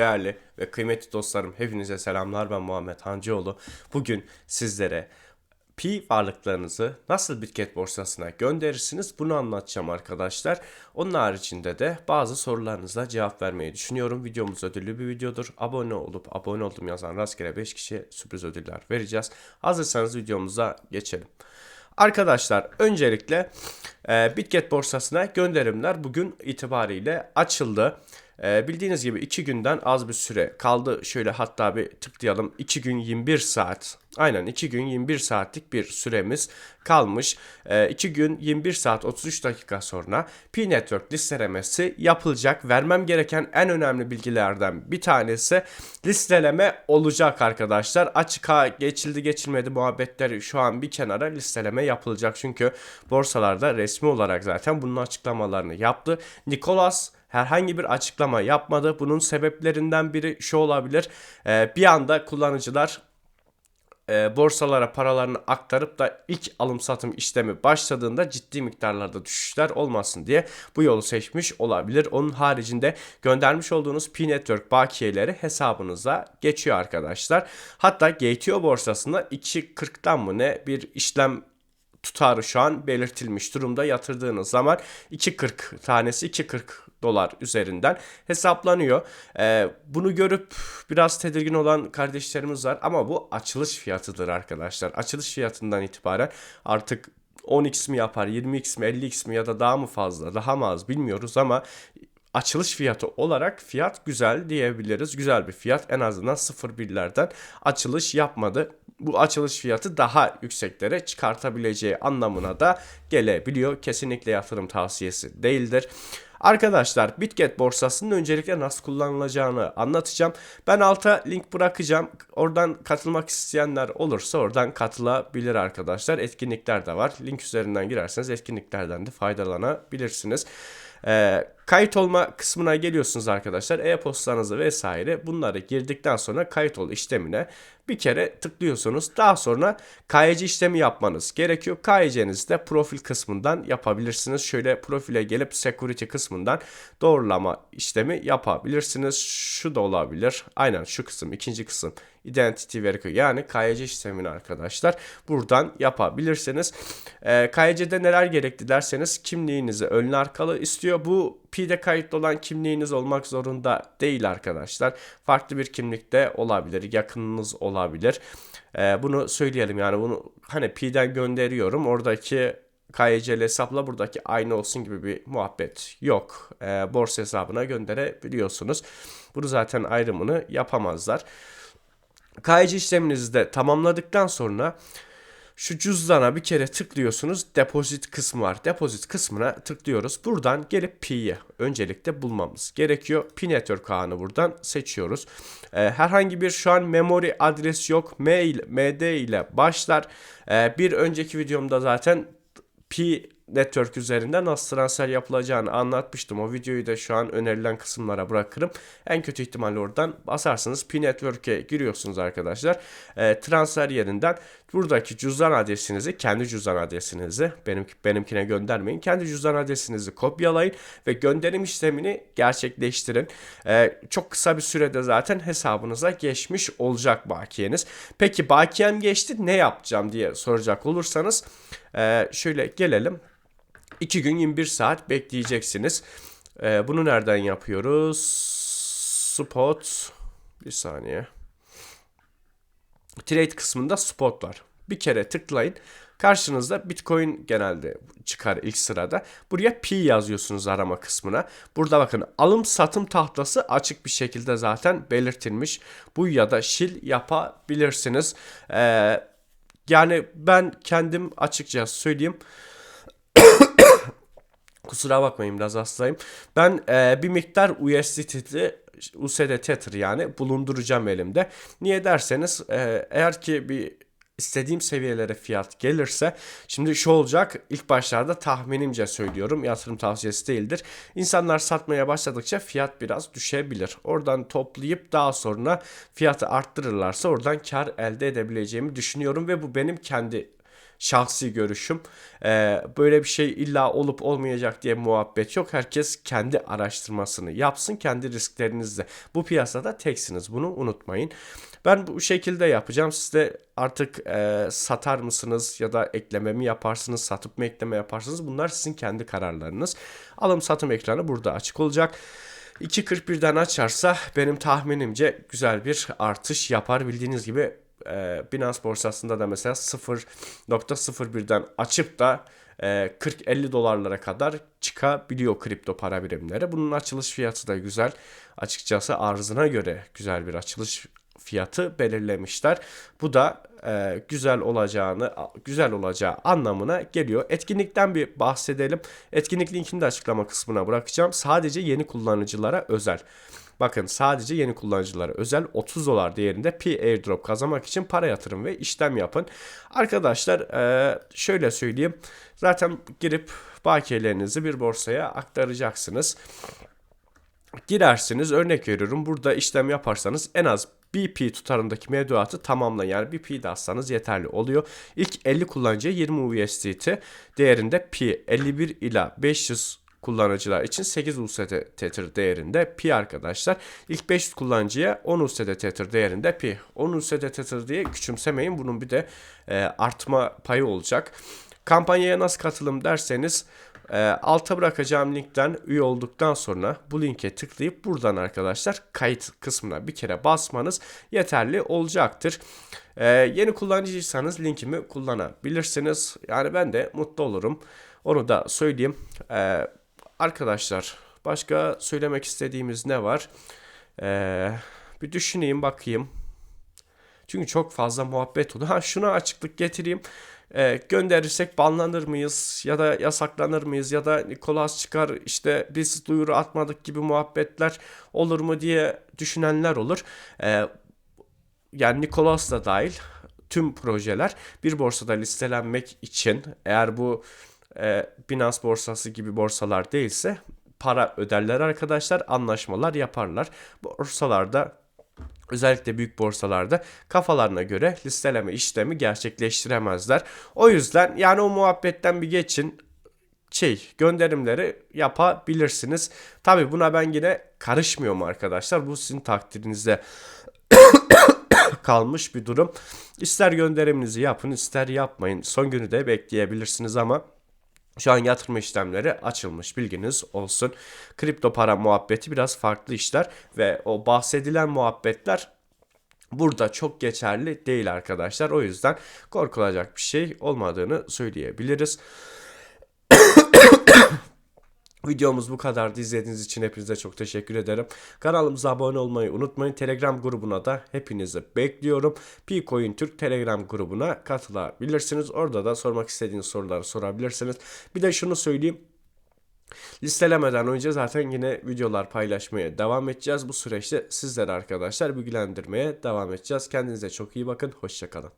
Değerli ve kıymetli dostlarım hepinize selamlar ben Muhammed Hancıoğlu. Bugün sizlere pi varlıklarınızı nasıl Bitget borsasına gönderirsiniz bunu anlatacağım arkadaşlar. Onun haricinde de bazı sorularınıza cevap vermeyi düşünüyorum. Videomuz ödüllü bir videodur. Abone olup abone oldum yazan rastgele 5 kişiye sürpriz ödüller vereceğiz. Hazırsanız videomuza geçelim. Arkadaşlar öncelikle e, Bitget borsasına gönderimler bugün itibariyle açıldı. E, bildiğiniz gibi 2 günden az bir süre kaldı. Şöyle hatta bir tıklayalım. 2 gün 21 saat. Aynen 2 gün 21 saatlik bir süremiz kalmış. 2 e, gün 21 saat 33 dakika sonra P-Network listelemesi yapılacak. Vermem gereken en önemli bilgilerden bir tanesi listeleme olacak arkadaşlar. Açığa geçildi geçilmedi muhabbetleri şu an bir kenara listeleme yapılacak. Çünkü borsalarda resmi olarak zaten bunun açıklamalarını yaptı. Nicholas herhangi bir açıklama yapmadı. Bunun sebeplerinden biri şu olabilir. Ee, bir anda kullanıcılar e, borsalara paralarını aktarıp da ilk alım satım işlemi başladığında ciddi miktarlarda düşüşler olmasın diye bu yolu seçmiş olabilir. Onun haricinde göndermiş olduğunuz P-Network bakiyeleri hesabınıza geçiyor arkadaşlar. Hatta GTO borsasında 2.40'dan mı ne bir işlem tutarı şu an belirtilmiş durumda yatırdığınız zaman 2.40 tanesi 2.40 dolar üzerinden hesaplanıyor. Ee, bunu görüp biraz tedirgin olan kardeşlerimiz var ama bu açılış fiyatıdır arkadaşlar. Açılış fiyatından itibaren artık 10x mi yapar, 20x mi, 50x mi ya da daha mı fazla, daha mı az bilmiyoruz ama açılış fiyatı olarak fiyat güzel diyebiliriz. Güzel bir fiyat en azından 0.1'lerden açılış yapmadı. Bu açılış fiyatı daha yükseklere çıkartabileceği anlamına da gelebiliyor. Kesinlikle yatırım tavsiyesi değildir. Arkadaşlar Bitget borsasının öncelikle nasıl kullanılacağını anlatacağım. Ben alta link bırakacağım. Oradan katılmak isteyenler olursa oradan katılabilir arkadaşlar. Etkinlikler de var. Link üzerinden girerseniz etkinliklerden de faydalanabilirsiniz. Ee, kayıt olma kısmına geliyorsunuz arkadaşlar. E-postanızı vesaire bunları girdikten sonra kayıt ol işlemine bir kere tıklıyorsunuz. Daha sonra KYC işlemi yapmanız gerekiyor. KYC'nizi de profil kısmından yapabilirsiniz. Şöyle profile gelip security kısmından doğrulama işlemi yapabilirsiniz. Şu da olabilir. Aynen şu kısım ikinci kısım identity verification yani KYC işlemini arkadaşlar buradan yapabilirsiniz. E, ee, KYC'de neler gerekli derseniz kimliğinizi önlü arkalı istiyor. Bu P'de kayıtlı olan kimliğiniz olmak zorunda değil arkadaşlar. Farklı bir kimlikte olabilir, yakınınız olabilir. E, bunu söyleyelim yani bunu hani P'den gönderiyorum. Oradaki KYC'li hesapla buradaki aynı olsun gibi bir muhabbet yok. E, borsa hesabına gönderebiliyorsunuz. Bunu zaten ayrımını yapamazlar. KYC işleminizi de tamamladıktan sonra şu cüzdana bir kere tıklıyorsunuz. Depozit kısmı var. Depozit kısmına tıklıyoruz. Buradan gelip Pi'yi öncelikle bulmamız gerekiyor. Pi network ağını buradan seçiyoruz. Ee, herhangi bir şu an memory adres yok. Mail, MD ile başlar. Ee, bir önceki videomda zaten Pi network üzerinden nasıl transfer yapılacağını anlatmıştım. O videoyu da şu an önerilen kısımlara bırakırım. En kötü ihtimalle oradan basarsınız. Pi network'e giriyorsunuz arkadaşlar. E, transfer yerinden buradaki cüzdan adresinizi, kendi cüzdan adresinizi benim, benimkine göndermeyin. Kendi cüzdan adresinizi kopyalayın ve gönderim işlemini gerçekleştirin. E, çok kısa bir sürede zaten hesabınıza geçmiş olacak bakiyeniz. Peki bakiyem geçti ne yapacağım diye soracak olursanız e, şöyle gelelim. 2 gün 21 saat bekleyeceksiniz. Ee, bunu nereden yapıyoruz? Spot. Bir saniye. Trade kısmında spot var. Bir kere tıklayın. Karşınızda Bitcoin genelde çıkar ilk sırada. Buraya P yazıyorsunuz arama kısmına. Burada bakın alım satım tahtası açık bir şekilde zaten belirtilmiş. Bu ya da şil yapabilirsiniz. Ee, yani ben kendim açıkça söyleyeyim. Kusura bakmayın biraz hastayım. Ben e, bir miktar USDT'li USD Tether yani bulunduracağım elimde. Niye derseniz e, eğer ki bir istediğim seviyelere fiyat gelirse şimdi şu olacak ilk başlarda tahminimce söylüyorum yatırım tavsiyesi değildir. İnsanlar satmaya başladıkça fiyat biraz düşebilir. Oradan toplayıp daha sonra fiyatı arttırırlarsa oradan kar elde edebileceğimi düşünüyorum ve bu benim kendi şahsi görüşüm. Ee, böyle bir şey illa olup olmayacak diye muhabbet yok. Herkes kendi araştırmasını yapsın, kendi risklerinizle. Bu piyasada teksiniz. Bunu unutmayın. Ben bu şekilde yapacağım. Siz de artık e, satar mısınız ya da ekleme mi yaparsınız, satıp mı ekleme yaparsınız? Bunlar sizin kendi kararlarınız. Alım satım ekranı burada açık olacak. 2.41'den açarsa benim tahminimce güzel bir artış yapar. Bildiğiniz gibi e, Binance borsasında da mesela 0.01'den açıp da e, 40-50 dolarlara kadar çıkabiliyor kripto para birimleri. Bunun açılış fiyatı da güzel. Açıkçası arzına göre güzel bir açılış fiyatı belirlemişler. Bu da e, güzel olacağını güzel olacağı anlamına geliyor. Etkinlikten bir bahsedelim. Etkinlik linkini de açıklama kısmına bırakacağım. Sadece yeni kullanıcılara özel. Bakın sadece yeni kullanıcılara özel 30 dolar değerinde P airdrop kazanmak için para yatırım ve işlem yapın. Arkadaşlar e, şöyle söyleyeyim. Zaten girip bakiyelerinizi bir borsaya aktaracaksınız. Girersiniz örnek veriyorum burada işlem yaparsanız en az BP tutarındaki mevduatı tamamlayın. Yani BP de atsanız yeterli oluyor. İlk 50 kullanıcıya 20 USDT değerinde P 51 ila 500 kullanıcılar için 8 USD Tether değerinde Pi arkadaşlar. İlk 500 kullanıcıya 10 USD Tether değerinde Pi. 10 USD Tether diye küçümsemeyin. Bunun bir de e, artma payı olacak. Kampanyaya nasıl katılım derseniz e, alta bırakacağım linkten üye olduktan sonra bu linke tıklayıp buradan arkadaşlar kayıt kısmına bir kere basmanız yeterli olacaktır. E, yeni kullanıcıysanız linkimi kullanabilirsiniz. Yani ben de mutlu olurum. Onu da söyleyeyim. E, arkadaşlar başka söylemek istediğimiz ne var? E, bir düşüneyim bakayım. Çünkü çok fazla muhabbet oldu. Ha şuna açıklık getireyim e, gönderirsek banlanır mıyız ya da yasaklanır mıyız ya da Nikolas çıkar işte biz duyuru atmadık gibi muhabbetler olur mu diye düşünenler olur. E, yani Nikolas da dahil tüm projeler bir borsada listelenmek için eğer bu e, Binance borsası gibi borsalar değilse para öderler arkadaşlar anlaşmalar yaparlar. Borsalarda özellikle büyük borsalarda kafalarına göre listeleme işlemi gerçekleştiremezler. O yüzden yani o muhabbetten bir geçin şey gönderimleri yapabilirsiniz. Tabi buna ben yine karışmıyorum arkadaşlar. Bu sizin takdirinizde kalmış bir durum. İster gönderiminizi yapın ister yapmayın. Son günü de bekleyebilirsiniz ama şu an yatırma işlemleri açılmış bilginiz olsun. Kripto para muhabbeti biraz farklı işler ve o bahsedilen muhabbetler burada çok geçerli değil arkadaşlar. O yüzden korkulacak bir şey olmadığını söyleyebiliriz. Videomuz bu kadardı. İzlediğiniz için hepinize çok teşekkür ederim. Kanalımıza abone olmayı unutmayın. Telegram grubuna da hepinizi bekliyorum. Picoin Türk Telegram grubuna katılabilirsiniz. Orada da sormak istediğiniz soruları sorabilirsiniz. Bir de şunu söyleyeyim. Listelemeden önce zaten yine videolar paylaşmaya devam edeceğiz. Bu süreçte sizlere arkadaşlar bilgilendirmeye devam edeceğiz. Kendinize çok iyi bakın. Hoşçakalın.